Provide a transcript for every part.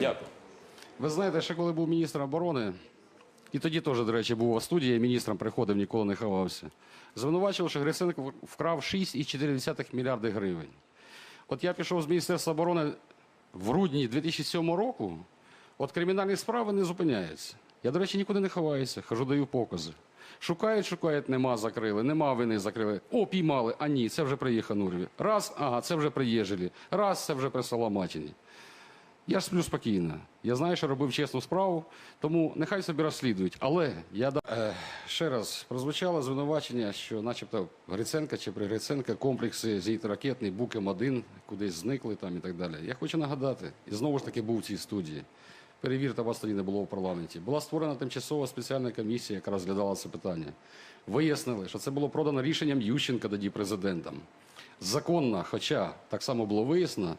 Дякую. Ви знаєте, ще коли був міністром оборони, і тоді теж, до речі, був у студії, міністром приходив, ніколи не ховався. Звинувачував, що Гриценко вкрав 6,4 мільярди гривень. От я пішов з Міністерства оборони в грудні 2007 року, от кримінальні справи не зупиняються. Я, до речі, нікуди не ховаюся, хожу, даю покази. Шукають, шукають, нема, закрили, нема вини, закрили. О, піймали, а ні, це вже при Єханурві. Раз, ага, це вже при Раз, це вже при Соломатіні. Я ж сплю спокійно. Я знаю, що робив чесну справу, тому нехай собі розслідують. Але я е, ще раз прозвучало звинувачення, що, начебто, Гриценка чи при Гриценка комплекси зенітно-ракетний Букем-1 кудись зникли там і так далі. Я хочу нагадати, і знову ж таки був в цій студії. Перевірте, вас тоді не було в парламенті. Була створена тимчасова спеціальна комісія, яка розглядала це питання. Вияснили, що це було продано рішенням Ющенка тоді президентом. Законно, хоча так само було вияснено,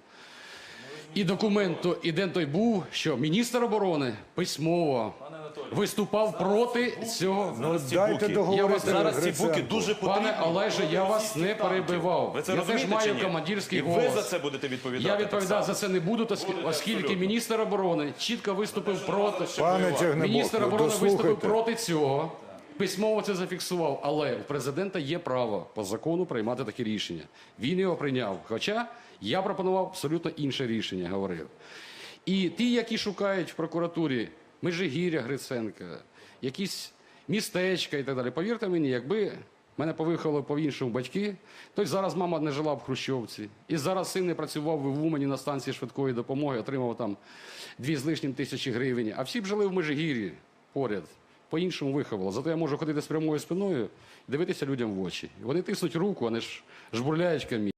і документ то- ідент той був, що міністр оборони письмово виступав проти цього. Ну, дайте договорити Я вас- Зараз ці буки дуже потрібні. Пане Олеже, я вас не перебивав. Ви це я розумієте теж маю чи ні? командирський І голос. ви за це будете відповідати. Я так відповідати само. за це не буду, тоск- Будете, оскільки абсолютно. міністр оборони чітко виступив проти. Пане Тягнебок, Міністр ну, оборони виступив дослухайте. проти цього. Письмово це зафіксував, але у президента є право по закону приймати такі рішення. Він його прийняв. Хоча я пропонував абсолютно інше рішення, говорив. І ті, які шукають в прокуратурі Межигір'я Гриценка, якісь містечка і так далі. Повірте мені, якби мене повихали по-іншому батьки, то й зараз мама не жила в Хрущовці. І зараз син не працював в Умані на станції швидкої допомоги, отримав там дві з лишнім тисячі гривень. А всі б жили в Межигір'ї поряд. По-іншому виховала. Зато я можу ходити з прямою спиною дивитися людям в очі. Вони тиснуть руку, вони ж жбурляють камінь.